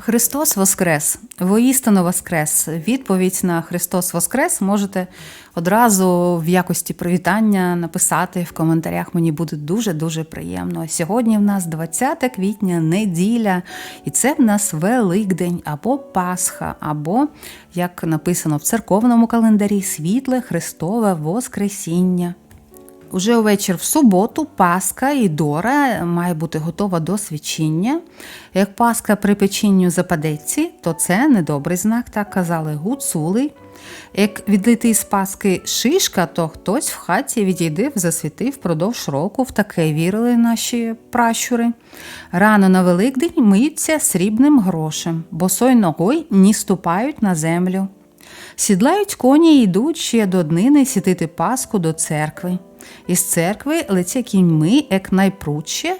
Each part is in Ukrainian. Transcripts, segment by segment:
Христос Воскрес! Воістину Воскрес! Відповідь на Христос Воскрес можете одразу в якості привітання написати в коментарях. Мені буде дуже-дуже приємно. Сьогодні в нас 20 квітня, неділя, і це в нас Великдень або Пасха, або, як написано в церковному календарі, світле Христове Воскресіння. Уже увечір в суботу Паска і Дора має бути готова до свячення. Як Паска при печінню западеться, то це недобрий знак, так казали гуцули. Як відлити з Паски шишка, то хтось в хаті відійде засвіти впродовж року, в таке вірили наші пращури. Рано на Великдень миються срібним грошем, босою ногою ні ступають на землю. Сідлають коні і йдуть ще до днини сітити Пасху до церкви. Із церкви летя кіньми, як найпрудше.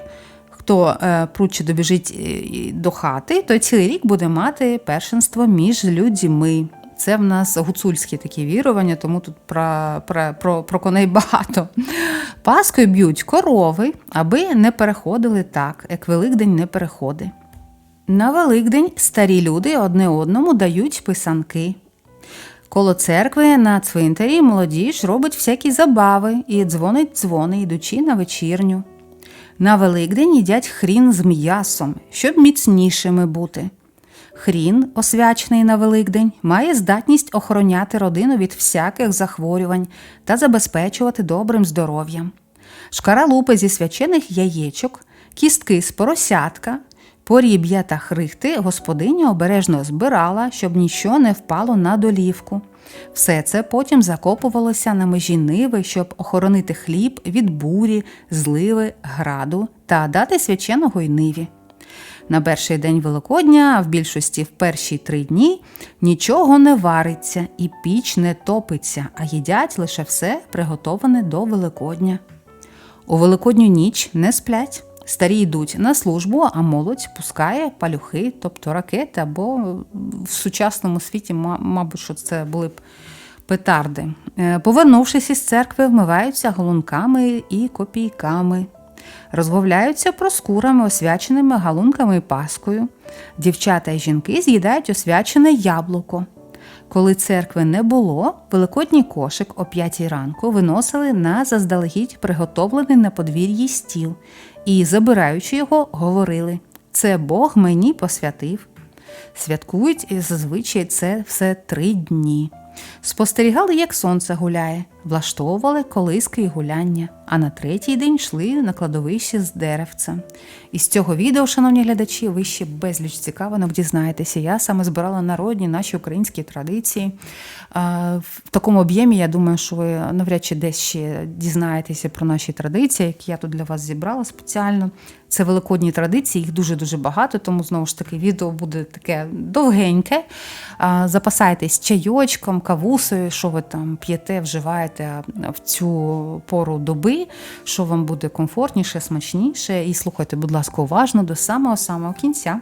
Хто е, прудче добіжить е, до хати, той цілий рік буде мати першинство між людьми. Це в нас гуцульські такі вірування, тому тут про, про, про, про коней багато. Паскою б'ють корови, аби не переходили так, як Великдень не переходить. На Великдень старі люди одне одному дають писанки. Коло церкви на цвинтарі молодіж робить всякі забави і дзвонить дзвони, йдучи на вечірню. На Великдень їдять хрін з м'ясом, щоб міцнішими бути. Хрін, освячений на Великдень, має здатність охороняти родину від всяких захворювань та забезпечувати добрим здоров'ям. Шкаралупи зі свячених яєчок, кістки з поросятка, поріб'я та хрихти господиня обережно збирала, щоб ніщо не впало на долівку. Все це потім закопувалося на межі ниви, щоб охоронити хліб від бурі, зливи, граду та дати свяченого й ниві. На перший день Великодня, а в більшості в перші три дні, нічого не вариться і піч не топиться, а їдять лише все приготоване до Великодня. У Великодню ніч не сплять. Старі йдуть на службу, а молодь пускає палюхи, тобто ракети, або в сучасному світі, мабуть, що це були б петарди. Е, Повернувшись із церкви, вмиваються галунками і копійками. Розмовляються проскурами, освяченими галунками і паскою. Дівчата і жінки з'їдають освячене яблуко. Коли церкви не було, великодній кошик о п'ятій ранку виносили на заздалегідь приготовлений на подвір'ї стіл і, забираючи його, говорили: Це Бог мені посвятив. Святкують зазвичай це все три дні. Спостерігали, як сонце гуляє, влаштовували колиски й гуляння, а на третій день йшли на кладовище з деревцем. Із цього відео, шановні глядачі, ви ще безліч цікавинок дізнаєтеся. Я саме збирала народні наші українські традиції. В такому об'ємі, я думаю, що ви навряд чи десь ще дізнаєтеся про наші традиції, які я тут для вас зібрала спеціально. Це великодні традиції, їх дуже-дуже багато, тому знову ж таки відео буде таке довгеньке. Запасайтесь чайочком, кавусою, що ви там п'єте, вживаєте в цю пору доби, що вам буде комфортніше, смачніше. І слухайте, будь ласка, уважно до самого-самого кінця.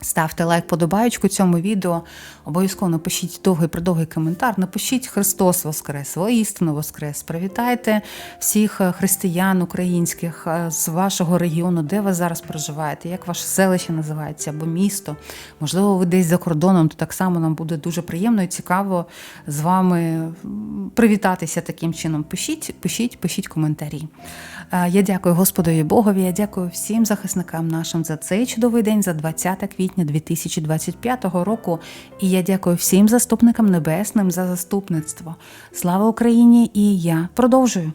Ставте лайк, подобаючку цьому відео. Обов'язково напишіть довгий придовгий коментар. Напишіть Христос Воскрес, воістину Воскрес. Привітайте всіх е, християн українських е, з вашого регіону, де ви зараз проживаєте, як ваше селище називається або місто. Можливо, ви десь за кордоном, то так само нам буде дуже приємно і цікаво з вами привітатися таким чином. Пишіть, пишіть, пишіть коментарі. Е, я дякую Господові Богові. Я дякую всім захисникам нашим за цей чудовий день, за 20 квітня 2025 року. І я дякую всім заступникам небесним за заступництво. Слава Україні! І я продовжую.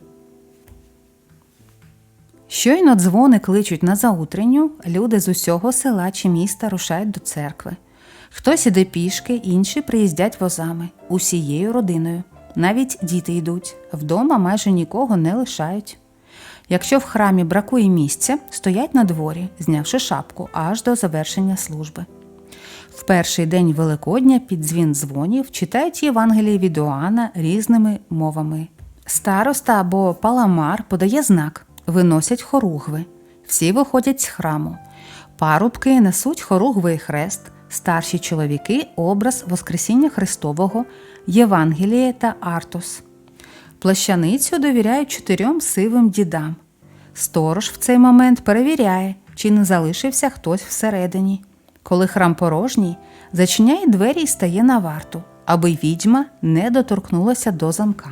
Щойно дзвони кличуть на заутренню, люди з усього села чи міста рушають до церкви. Хтось іде пішки, інші приїздять возами, усією родиною. Навіть діти йдуть, вдома майже нікого не лишають. Якщо в храмі бракує місця, стоять на дворі, знявши шапку аж до завершення служби. В перший день Великодня під дзвін дзвонів читають Євангелії від Іоанна різними мовами. Староста або паламар подає знак, виносять хоругви. Всі виходять з храму. Парубки несуть хоругвий хрест, старші чоловіки образ Воскресіння Христового, Євангеліє та Артус. Плащаницю довіряють чотирьом сивим дідам. Сторож в цей момент перевіряє, чи не залишився хтось всередині. Коли храм порожній, зачиняє двері і стає на варту, аби відьма не доторкнулася до замка.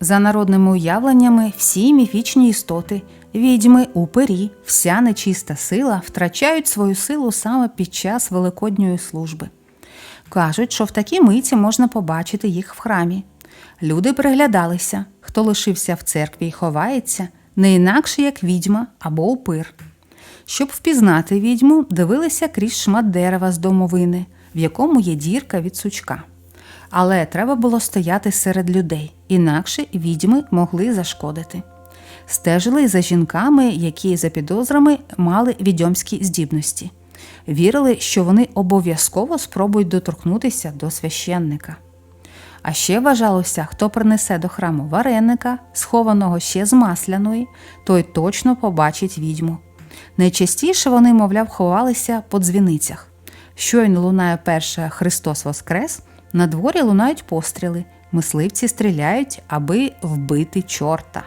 За народними уявленнями, всі міфічні істоти, відьми, упирі, вся нечиста сила втрачають свою силу саме під час великодньої служби. Кажуть, що в такій миті можна побачити їх в храмі. Люди приглядалися, хто лишився в церкві і ховається, не інакше як відьма або упир. Щоб впізнати відьму, дивилися крізь шмат дерева з домовини, в якому є дірка від сучка. Але треба було стояти серед людей, інакше відьми могли зашкодити. Стежили за жінками, які за підозрами мали відьомські здібності. Вірили, що вони обов'язково спробують доторкнутися до священника. А ще вважалося, хто принесе до храму вареника, схованого ще з масляної, той точно побачить відьму. Найчастіше вони, мовляв, ховалися по дзвіницях. Щойно лунає перша Христос Воскрес, на дворі лунають постріли, мисливці стріляють, аби вбити чорта.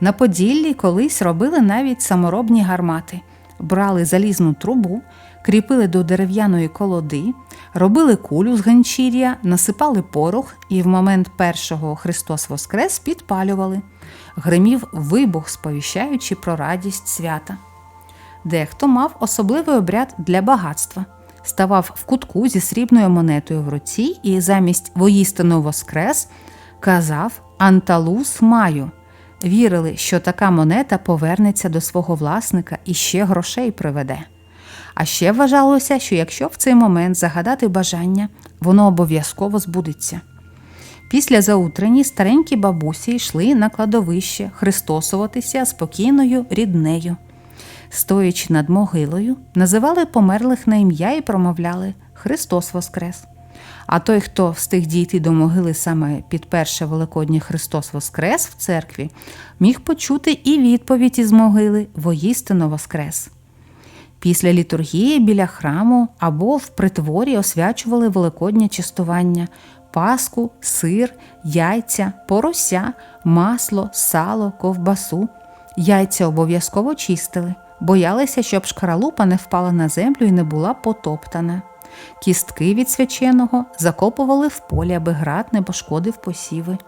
На Поділлі колись робили навіть саморобні гармати, брали залізну трубу, кріпили до дерев'яної колоди, робили кулю з ганчір'я, насипали порох і в момент першого Христос Воскрес підпалювали. Гримів вибух, сповіщаючи про радість свята. Дехто мав особливий обряд для багатства. Ставав в кутку зі срібною монетою в руці і замість воїстину воскрес казав Анталус маю. Вірили, що така монета повернеться до свого власника і ще грошей приведе. А ще вважалося, що якщо в цей момент загадати бажання, воно обов'язково збудеться. Після заутрені старенькі бабусі йшли на кладовище христосуватися спокійною ріднею. Стоячи над могилою, називали померлих на ім'я і промовляли Христос Воскрес. А той, хто встиг дійти до могили саме під перше Великоднє Христос Воскрес в церкві, міг почути і відповідь із могили Воїстину Воскрес. Після літургії біля храму або в притворі освячували великоднє частування, паску, сир, яйця, порося, масло, сало, ковбасу. Яйця обов'язково чистили, боялися, щоб шкаралупа не впала на землю і не була потоптана. Кістки від свяченого закопували в полі, аби град не пошкодив посіви.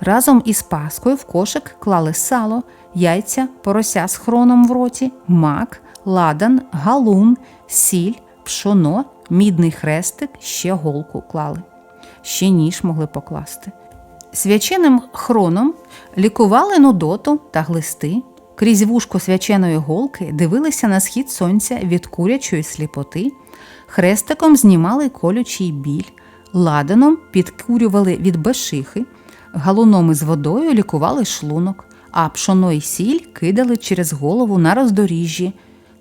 Разом із паскою в кошик клали сало, яйця, порося з хроном в роті, мак, ладан, галун, сіль, пшоно, мідний хрестик, ще голку клали. Ще ніж могли покласти. Свяченим хроном лікували нудоту та глисти, крізь вушко свяченої голки дивилися на схід сонця від курячої сліпоти, хрестиком знімали колючий біль, ладаном підкурювали від бешихи, галуном із водою лікували шлунок, а пшоно й сіль кидали через голову на роздоріжжі,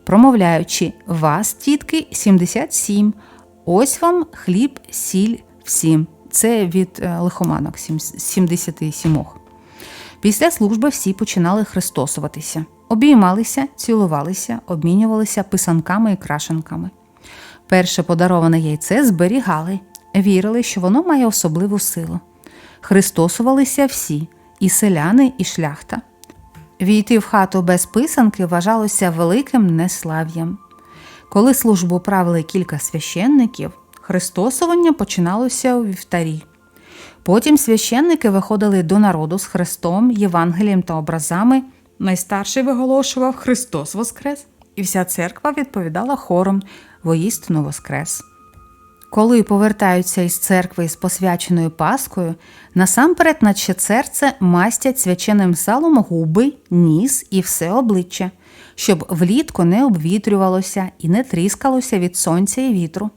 промовляючи Вас, тітки, 77, ось вам хліб, сіль всім. Це від е, лихоманок 77. Після служби всі починали христосуватися, обіймалися, цілувалися, обмінювалися писанками і крашенками. Перше подароване яйце зберігали, вірили, що воно має особливу силу. Христосувалися всі і селяни, і шляхта. Війти в хату без писанки вважалося великим неслав'ям. Коли службу правили кілька священників, христосування починалося у вівтарі. Потім священники виходили до народу з Христом, Євангелієм та образами. Найстарший виголошував Христос Воскрес, і вся церква відповідала хором воїстину Воскрес. Коли повертаються із церкви з посвяченою Паскою, насамперед наче серце мастять свяченим салом губи, ніс і все обличчя, щоб влітку не обвітрювалося і не тріскалося від сонця і вітру.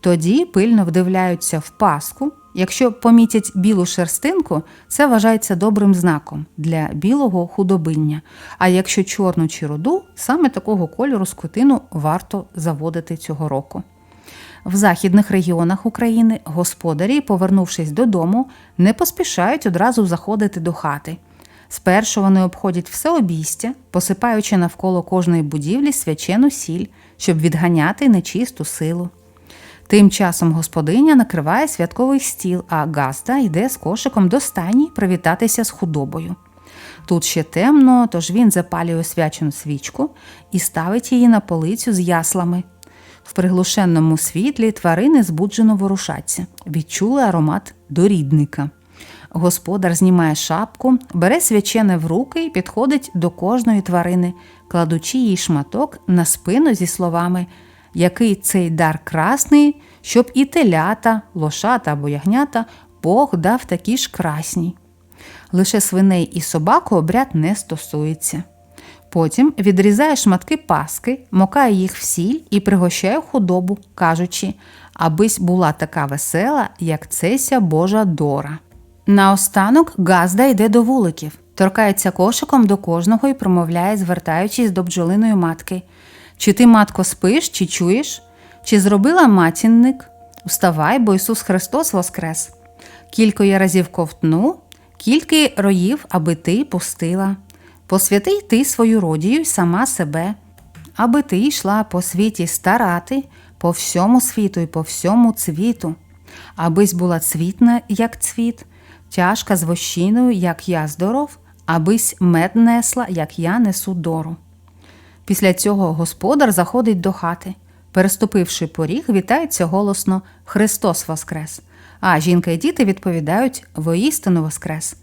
Тоді пильно вдивляються в паску. Якщо помітять білу шерстинку, це вважається добрим знаком для білого худобиння. А якщо чорну чи руду, саме такого кольору скотину варто заводити цього року. В західних регіонах України господарі, повернувшись додому, не поспішають одразу заходити до хати. Спершу вони обходять все обійстя, посипаючи навколо кожної будівлі свячену сіль, щоб відганяти нечисту силу. Тим часом господиня накриває святковий стіл, а Газда йде з кошиком до стайні привітатися з худобою. Тут ще темно, тож він запалює освячену свічку і ставить її на полицю з яслами. В приглушеному світлі тварини збуджено ворушаться, відчули аромат дорідника. Господар знімає шапку, бере свячене в руки і підходить до кожної тварини, кладучи їй шматок на спину зі словами Який цей дар красний, щоб і телята, лошата або ягнята Бог дав такі ж красні. Лише свиней і собаку обряд не стосується. Потім відрізає шматки паски, мокає їх в сіль і пригощає худобу, кажучи, абись була така весела, як цеся Божа Дора. Наостанок Газда йде до вуликів, торкається кошиком до кожного і промовляє, звертаючись до бджолиної матки. Чи ти, матко, спиш, чи чуєш? Чи зробила матінник? Вставай, бо Ісус Христос воскрес. Кілько я разів ковтну, кільки роїв, аби ти пустила. Посвяти ти свою родію й сама себе, аби ти йшла по світі старати, по всьому світу і по всьому цвіту, абись була цвітна, як цвіт, тяжка з вощиною, як я здоров, абись мед несла, як я несу дору. Після цього господар заходить до хати. Переступивши поріг, вітається голосно Христос Воскрес! А жінка і діти відповідають воістину Воскрес!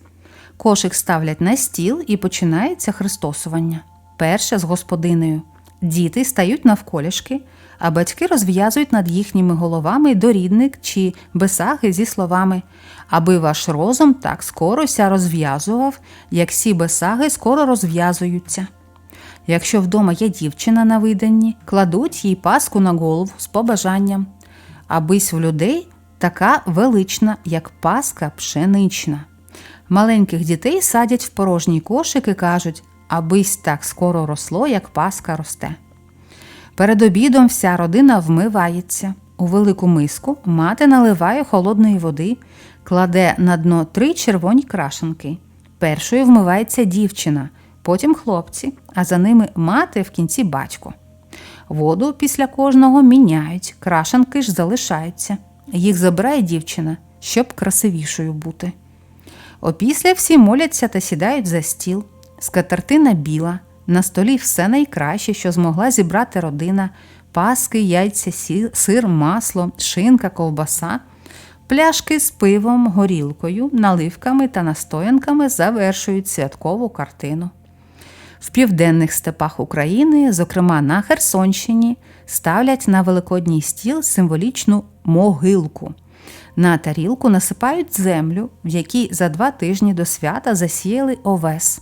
Кошик ставлять на стіл і починається христосування. Перше з господинею. Діти стають навколішки, а батьки розв'язують над їхніми головами дорідник чи бесаги зі словами Аби ваш розум так скорося розв'язував, як всі бесаги скоро розв'язуються. Якщо вдома є дівчина на виданні, кладуть їй паску на голову з побажанням, абись в людей така велична, як паска пшенична. Маленьких дітей садять в порожній кошик і кажуть, абись так скоро росло, як паска росте. Перед обідом вся родина вмивається. У велику миску мати наливає холодної води, кладе на дно три червоні крашенки. Першою вмивається дівчина, потім хлопці, а за ними мати в кінці батько. Воду після кожного міняють, крашенки ж залишаються. Їх забирає дівчина, щоб красивішою бути. Опісля всі моляться та сідають за стіл. Скатертина біла, на столі все найкраще, що змогла зібрати родина, паски, яйця, сир, масло, шинка, ковбаса, пляшки з пивом, горілкою, наливками та настоянками завершують святкову картину. В південних степах України, зокрема на Херсонщині, ставлять на великодній стіл символічну могилку. На тарілку насипають землю, в якій за два тижні до свята засіяли овес.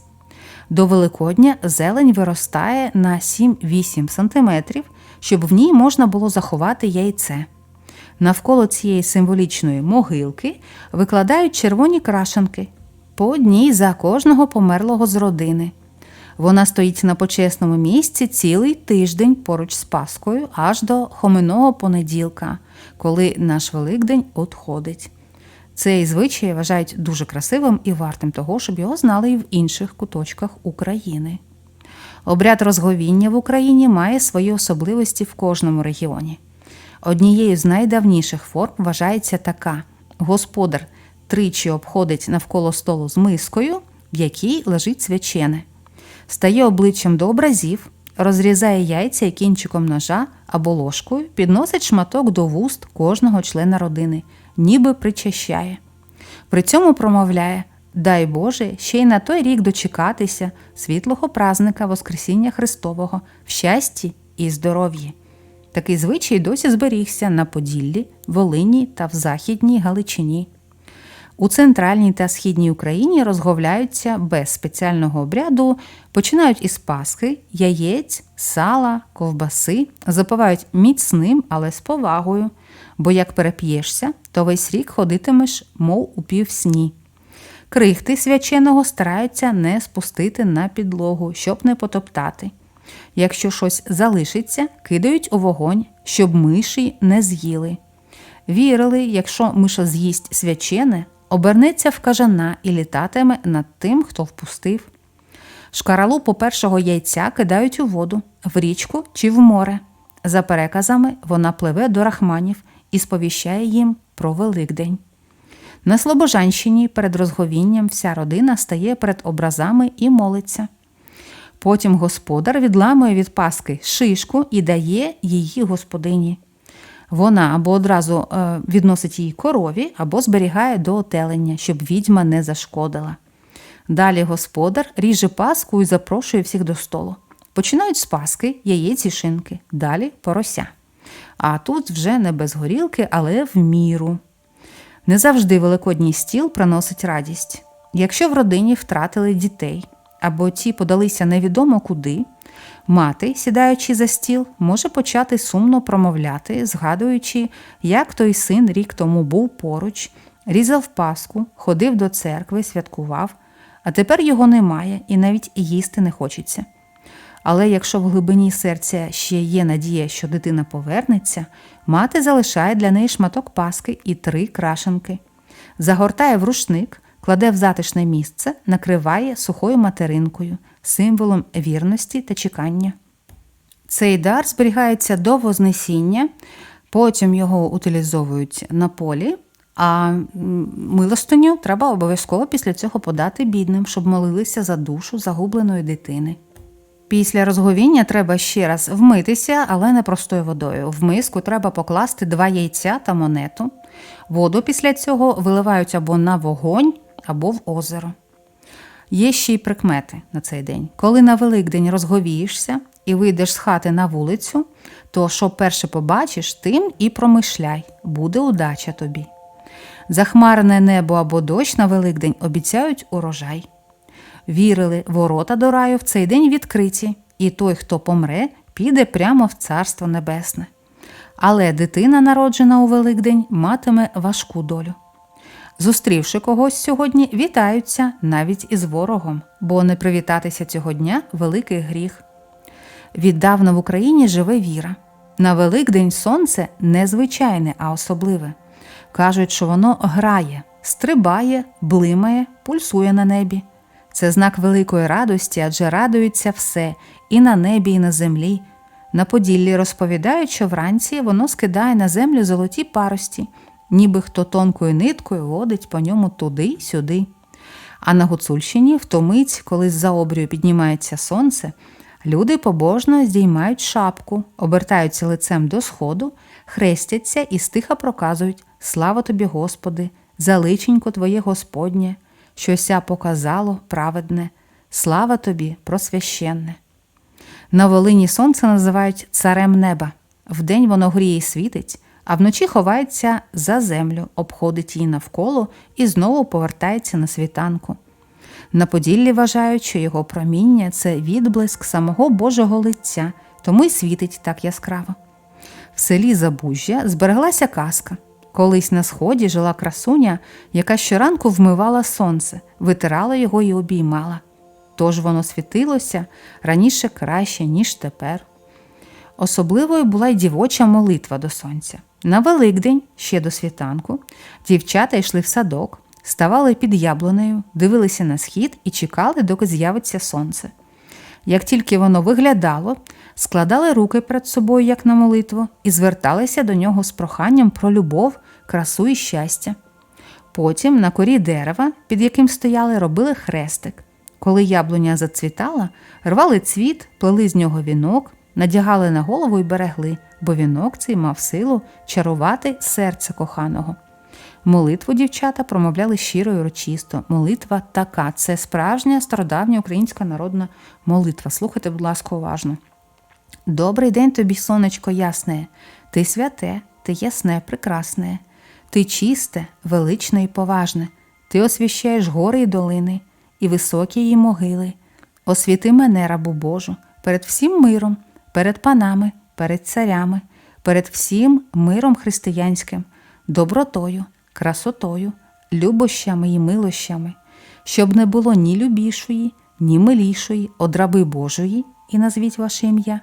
До Великодня зелень виростає на 7-8 см, щоб в ній можна було заховати яйце. Навколо цієї символічної могилки викладають червоні крашенки по одній за кожного померлого з родини. Вона стоїть на почесному місці цілий тиждень поруч з Паскою аж до хоминого понеділка, коли наш Великдень отходить. Цей звичай вважають дуже красивим і вартим того, щоб його знали і в інших куточках України. Обряд розговіння в Україні має свої особливості в кожному регіоні. Однією з найдавніших форм вважається така: господар тричі обходить навколо столу з мискою, в якій лежить свячене стає обличчям до образів, розрізає яйця кінчиком ножа або ложкою, підносить шматок до вуст кожного члена родини, ніби причащає. При цьому промовляє Дай Боже, ще й на той рік дочекатися світлого празника Воскресіння Христового в щасті і здоров'ї. Такий звичай досі зберігся на Поділлі, Волині та в Західній Галичині. У центральній та східній Україні розговляються без спеціального обряду, починають із пасхи, яєць, сала, ковбаси, запивають міцним, але з повагою, бо як переп'єшся, то весь рік ходитимеш, мов у півсні. Крихти свяченого стараються не спустити на підлогу, щоб не потоптати. Якщо щось залишиться, кидають у вогонь, щоб миші не з'їли. Вірили, якщо миша з'їсть свячене, обернеться в кажана і літатиме над тим, хто впустив. Шкаралупу першого яйця кидають у воду, в річку чи в море. За переказами, вона пливе до рахманів і сповіщає їм про Великдень. На Слобожанщині перед розговінням вся родина стає перед образами і молиться. Потім господар відламує від паски шишку і дає її господині. Вона або одразу е, відносить її корові, або зберігає до отелення, щоб відьма не зашкодила. Далі господар ріже паску і запрошує всіх до столу. Починають з паски, яєць і шинки, далі порося. А тут вже не без горілки, але в міру. Не завжди великодній стіл приносить радість. Якщо в родині втратили дітей або ті подалися невідомо куди, мати, сідаючи за стіл, може почати сумно промовляти, згадуючи, як той син рік тому був поруч, різав паску, ходив до церкви, святкував, а тепер його немає і навіть їсти не хочеться. Але якщо в глибині серця ще є надія, що дитина повернеться, мати залишає для неї шматок паски і три крашенки, загортає в рушник, кладе в затишне місце, накриває сухою материнкою, символом вірності та чекання. Цей дар зберігається до Вознесіння, потім його утилізовують на полі, а милостиню треба обов'язково після цього подати бідним, щоб молилися за душу загубленої дитини. Після розговіння треба ще раз вмитися, але не простою водою. В миску треба покласти два яйця та монету. Воду після цього виливають або на вогонь, або в озеро. Є ще й прикмети на цей день. Коли на Великдень розговієшся і вийдеш з хати на вулицю, то що перше побачиш, тим і промишляй, буде удача тобі. Захмарене небо або дощ на Великдень обіцяють урожай. Вірили, ворота до раю в цей день відкриті, і той, хто помре, піде прямо в Царство Небесне. Але дитина, народжена у Великдень, матиме важку долю. Зустрівши когось сьогодні, вітаються навіть із ворогом, бо не привітатися цього дня великий гріх. Віддавна в Україні живе віра. На Великдень сонце не звичайне, а особливе. Кажуть, що воно грає, стрибає, блимає, пульсує на небі. Це знак великої радості, адже радується все і на небі, і на землі. На Поділлі розповідають, що вранці воно скидає на землю золоті парості, ніби хто тонкою ниткою водить по ньому туди-сюди. А на Гуцульщині, в ту мить, коли з-за обрію піднімається сонце, люди побожно здіймають шапку, обертаються лицем до сходу, хрестяться і стиха проказують Слава тобі, Господи, за личенько Твоє Господнє, щося показало праведне, слава тобі, просвященне. На Волині сонце називають царем неба. Вдень воно гріє й світить, а вночі ховається за землю, обходить її навколо і знову повертається на світанку. На Поділлі вважають, що його проміння це відблиск самого Божого лиця, тому й світить так яскраво. В селі Забужжя збереглася казка. Колись на сході жила красуня, яка щоранку вмивала сонце, витирала його і обіймала. Тож воно світилося раніше краще, ніж тепер. Особливою була й дівоча молитва до сонця. На Великдень, ще до світанку, дівчата йшли в садок, ставали під яблунею, дивилися на схід і чекали, доки з'явиться сонце. Як тільки воно виглядало, складали руки перед собою, як на молитву, і зверталися до нього з проханням про любов, красу і щастя. Потім на корі дерева, під яким стояли, робили хрестик. Коли яблуня зацвітала, рвали цвіт, плели з нього вінок, надягали на голову і берегли, бо вінок цей мав силу чарувати серце коханого. Молитву дівчата промовляли щиро і урочисто. Молитва така це справжня стародавня українська народна молитва. Слухайте, будь ласка, уважно. Добрий день тобі, сонечко ясне, ти святе, ти ясне, прекрасне, ти чисте, величне і поважне, ти освіщаєш гори і долини, і високі її могили. Освіти мене, рабу Божу, перед всім миром, перед панами, перед царями, перед всім миром християнським, добротою, красотою, любощами і милощами, щоб не було ні любішої, ні милішої, од раби Божої, і назвіть ваше ім'я.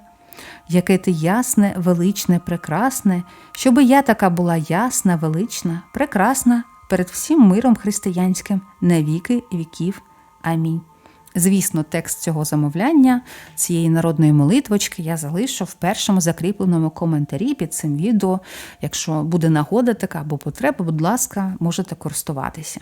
Яке ти ясне, величне, прекрасне, щоби я така була ясна, велична, прекрасна перед всім миром християнським на віки віків. Амінь. Звісно, текст цього замовляння, цієї народної молитвочки, я залишу в першому закріпленому коментарі під цим відео. Якщо буде нагода така або потреба, будь ласка, можете користуватися.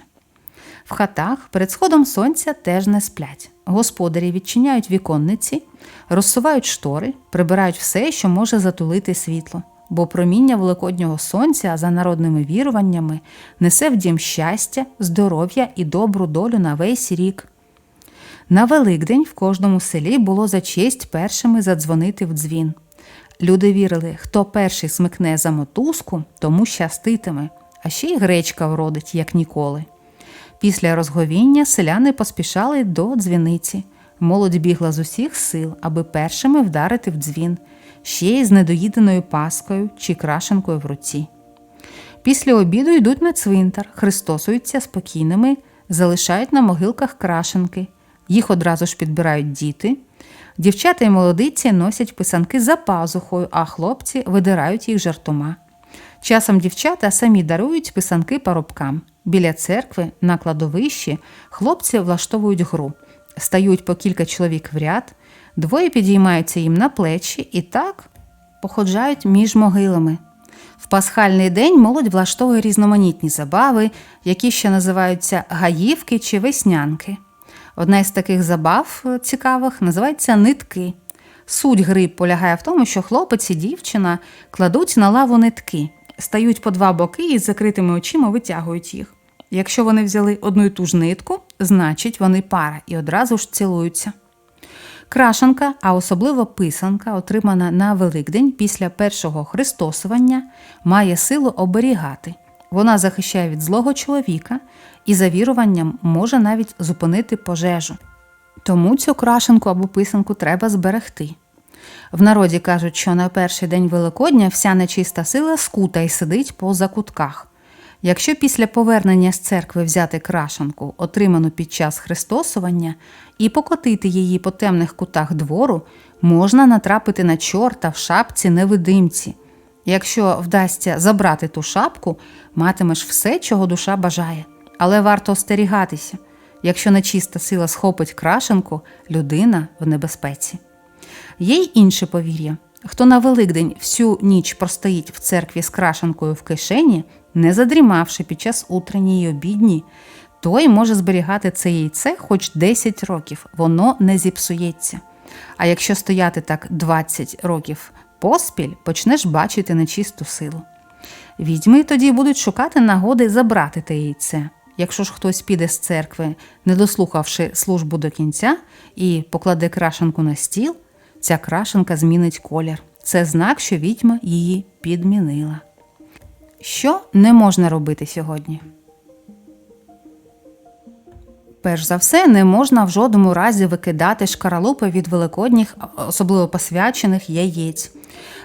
В хатах перед сходом сонця теж не сплять. Господарі відчиняють віконниці, розсувають штори, прибирають все, що може затулити світло, бо проміння великоднього сонця за народними віруваннями несе в дім щастя, здоров'я і добру долю на весь рік. На Великдень в кожному селі було за честь першими задзвонити в дзвін. Люди вірили, хто перший смикне за мотузку, тому щаститиме, а ще й гречка вродить, як ніколи. Після розговіння селяни поспішали до дзвіниці. Молодь бігла з усіх сил, аби першими вдарити в дзвін, ще й з недоїденою паскою чи крашенкою в руці. Після обіду йдуть на цвинтар, христосуються спокійними, залишають на могилках крашенки. Їх одразу ж підбирають діти. Дівчата й молодиці носять писанки за пазухою, а хлопці видирають їх жартома. Часом дівчата самі дарують писанки парубкам. Біля церкви на кладовищі хлопці влаштовують гру, стають по кілька чоловік в ряд, двоє підіймаються їм на плечі і так походжають між могилами. В пасхальний день молодь влаштовує різноманітні забави, які ще називаються гаївки чи веснянки. Одна із таких забав е, цікавих називається нитки. Суть гри полягає в тому, що хлопець і дівчина кладуть на лаву нитки, стають по два боки і з закритими очима витягують їх. Якщо вони взяли одну і ту ж нитку, значить вони пара і одразу ж цілуються. Крашанка, а особливо писанка, отримана на Великдень після першого христосування, має силу оберігати. Вона захищає від злого чоловіка і за віруванням може навіть зупинити пожежу. Тому цю крашенку або писанку треба зберегти. В народі кажуть, що на перший день Великодня вся нечиста сила скута і сидить по закутках. Якщо після повернення з церкви взяти крашанку, отриману під час христосування, і покотити її по темних кутах двору, можна натрапити на чорта в шапці невидимці. Якщо вдасться забрати ту шапку, матимеш все, чого душа бажає. Але варто остерігатися. Якщо нечиста сила схопить крашенку, людина в небезпеці. Є й інше повір'я. Хто на Великдень всю ніч простоїть в церкві з крашенкою в кишені, не задрімавши під час утренньої обідні, той може зберігати це яйце хоч 10 років, воно не зіпсується. А якщо стояти так 20 років поспіль, почнеш бачити нечисту силу. Відьми тоді будуть шукати нагоди забрати те яйце. Якщо ж хтось піде з церкви, не дослухавши службу до кінця, і покладе крашенку на стіл, ця крашенка змінить колір. Це знак, що відьма її підмінила. Що не можна робити сьогодні? Перш за все, не можна в жодному разі викидати шкаралупи від великодніх, особливо посвячених яєць.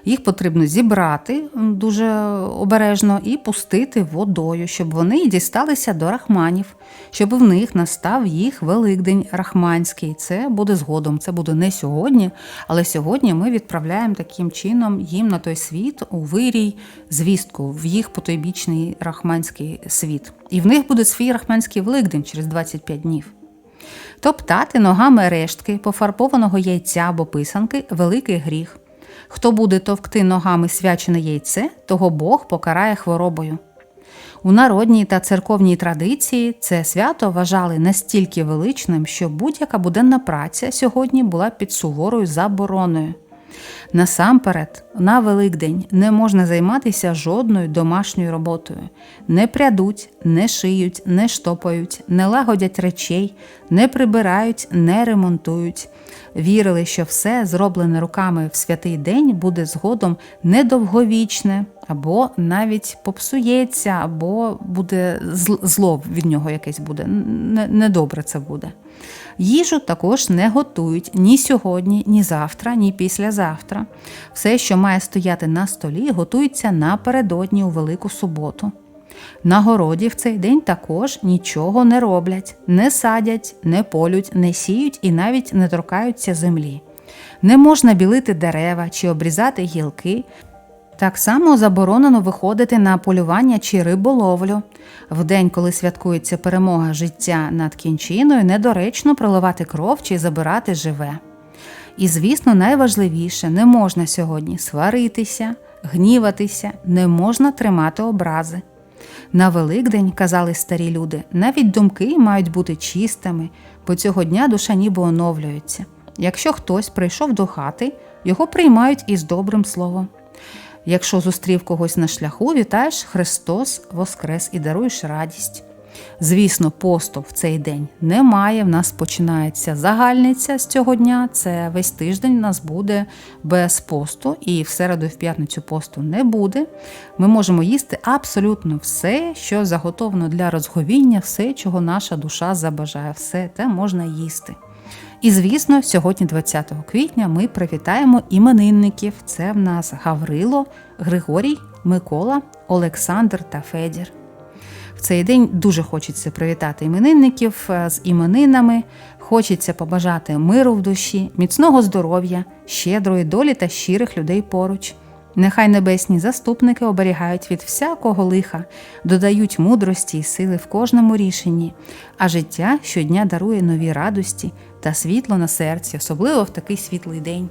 Їх потрібно зібрати дуже обережно і пустити водою, щоб вони дісталися до рахманів, щоб в них настав їх Великдень Рахманський. Це буде згодом, це буде не сьогодні, але сьогодні ми відправляємо таким чином їм на той світ у вирій звістку в їх потойбічний рахманський світ. І в них буде свій рахманський Великдень через 25 днів. Топтати ногами рештки пофарбованого яйця або писанки великий гріх. Хто буде товкти ногами свячене яйце, того Бог покарає хворобою. У народній та церковній традиції це свято вважали настільки величним, що будь-яка буденна праця сьогодні була під суворою забороною. Насамперед, на Великдень не можна займатися жодною домашньою роботою. Не прядуть, не шиють, не штопають, не лагодять речей, не прибирають, не ремонтують. Вірили, що все, зроблене руками в святий день, буде згодом недовговічне, або навіть попсується, або буде зло від нього якесь буде. Недобре це буде. Їжу також не готують ні сьогодні, ні завтра, ні післязавтра. Все, що має стояти на столі, готується напередодні у Велику суботу. На городі в цей день також нічого не роблять, не садять, не полють, не сіють і навіть не торкаються землі. Не можна білити дерева чи обрізати гілки. Так само заборонено виходити на полювання чи риболовлю. В день, коли святкується перемога життя над кінчиною, недоречно проливати кров чи забирати живе. І, звісно, найважливіше не можна сьогодні сваритися, гніватися, не можна тримати образи. На Великдень, казали старі люди, навіть думки мають бути чистими, бо цього дня душа ніби оновлюється. Якщо хтось прийшов до хати, його приймають із добрим словом. Якщо зустрів когось на шляху, вітаєш Христос Воскрес і даруєш радість. Звісно, посту в цей день немає. В нас починається загальниця з цього дня. Це весь тиждень у нас буде без посту, і в середу і в п'ятницю посту не буде. Ми можемо їсти абсолютно все, що заготовлено для розговіння, все, чого наша душа забажає, все те можна їсти. І звісно, сьогодні, 20 квітня, ми привітаємо іменинників. Це в нас Гаврило, Григорій, Микола, Олександр та Федір. В цей день дуже хочеться привітати іменинників е, з іменинами. Хочеться побажати миру в душі, міцного здоров'я, щедрої долі та щирих людей поруч. Нехай небесні заступники оберігають від всякого лиха, додають мудрості і сили в кожному рішенні, а життя щодня дарує нові радості та світло на серці, особливо в такий світлий день.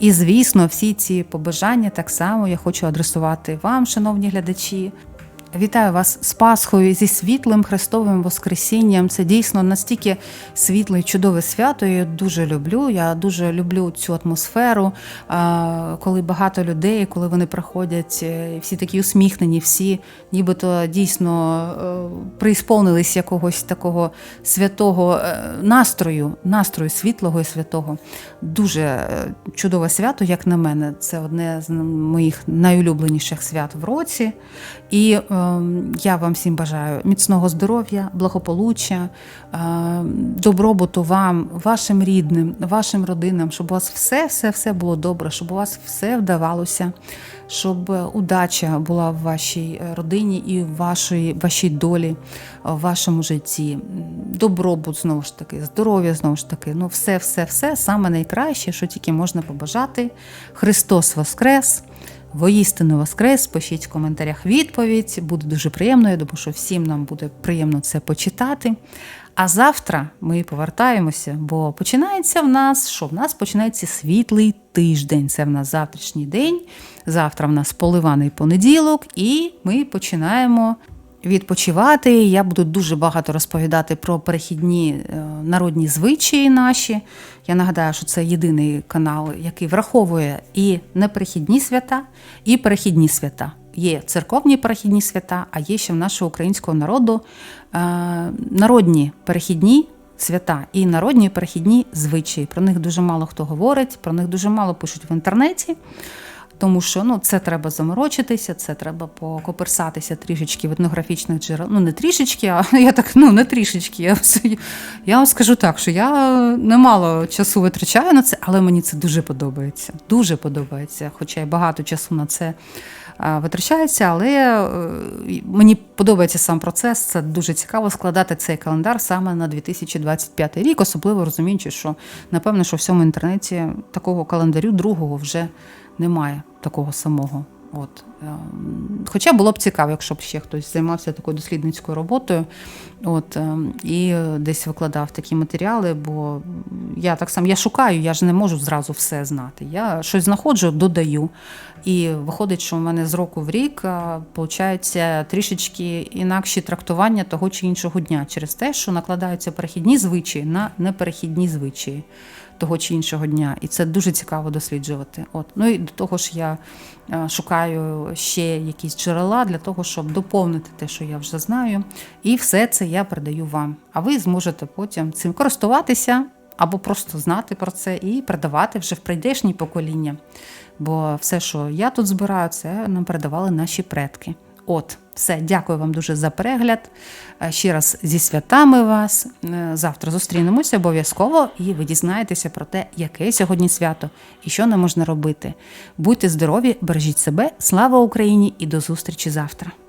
І, звісно, всі ці побажання так само я хочу адресувати вам, шановні глядачі. Вітаю вас з Пасхою зі світлим Христовим Воскресінням. Це дійсно настільки світле і чудове свято. Я дуже люблю. Я дуже люблю цю атмосферу, коли багато людей, коли вони приходять, е, всі такі усміхнені, всі нібито дійсно е, преісполнились якогось такого святого е, настрою, настрою світлого і святого. Дуже чудове свято, як на мене. Це одне з моїх найулюбленіших свят в році. І е, я вам всім бажаю міцного здоров'я, благополуччя, е, добробуту вам, вашим рідним, вашим родинам, щоб у вас все, все, все було добре, щоб у вас все вдавалося, щоб удача була в вашій родині і в вашій, вашій долі, в вашому житті. Добробут знову ж таки, здоров'я знову ж таки. Ну, все, все, все саме найкраще, що тільки можна побажати. Христос Воскрес! Воістину Воскрес, пишіть в коментарях відповідь. Буде дуже приємно. Я думаю, що всім нам буде приємно це почитати. А завтра ми повертаємося, бо починається в нас що? В нас починається світлий тиждень. Це в нас завтрашній день. Завтра в нас поливаний понеділок, і ми починаємо відпочивати. Я буду дуже багато розповідати про перехідні е, народні звичаї наші. Я нагадаю, що це єдиний канал, який враховує і неперехідні свята, і перехідні свята. Є церковні перехідні свята, а є ще в нашого українського народу е, народні перехідні свята і народні перехідні звичаї. Про них дуже мало хто говорить, про них дуже мало пишуть в інтернеті. Тому що ну, це треба заморочитися, це треба покоперсатися трішечки в етнографічних джерел. Ну, не трішечки, а я так, ну не трішечки. Я, я вам скажу так, що я немало часу витрачаю на це, але мені це дуже подобається. Дуже подобається. Хоча й багато часу на це витрачається, але е, мені подобається сам процес. Це дуже цікаво складати цей календар саме на 2025 рік, особливо розуміючи, що напевно, що в всьому інтернеті такого календарю другого вже немає такого самого. От. Хоча було б цікаво, якщо б ще хтось займався такою дослідницькою роботою от, і десь викладав такі матеріали, бо я так само я шукаю, я ж не можу зразу все знати. Я щось знаходжу, додаю. І виходить, що в мене з року в рік виходить трішечки інакші трактування того чи іншого дня через те, що накладаються перехідні звичаї на неперехідні звичаї того чи іншого дня. І це дуже цікаво досліджувати. От. Ну і до того ж я шукаю ще якісь джерела для того, щоб доповнити те, що я вже знаю. І все це я передаю вам. А ви зможете потім цим користуватися або просто знати про це і передавати вже в прийдешні покоління. Бо все, що я тут збираю, це нам передавали наші предки. От, все, дякую вам дуже за перегляд. Е, ще раз зі святами вас. Е, завтра зустрінемося обов'язково, і ви дізнаєтеся про те, яке сьогодні свято і що нам можна робити. Будьте здорові, бережіть себе, слава Україні і до зустрічі завтра.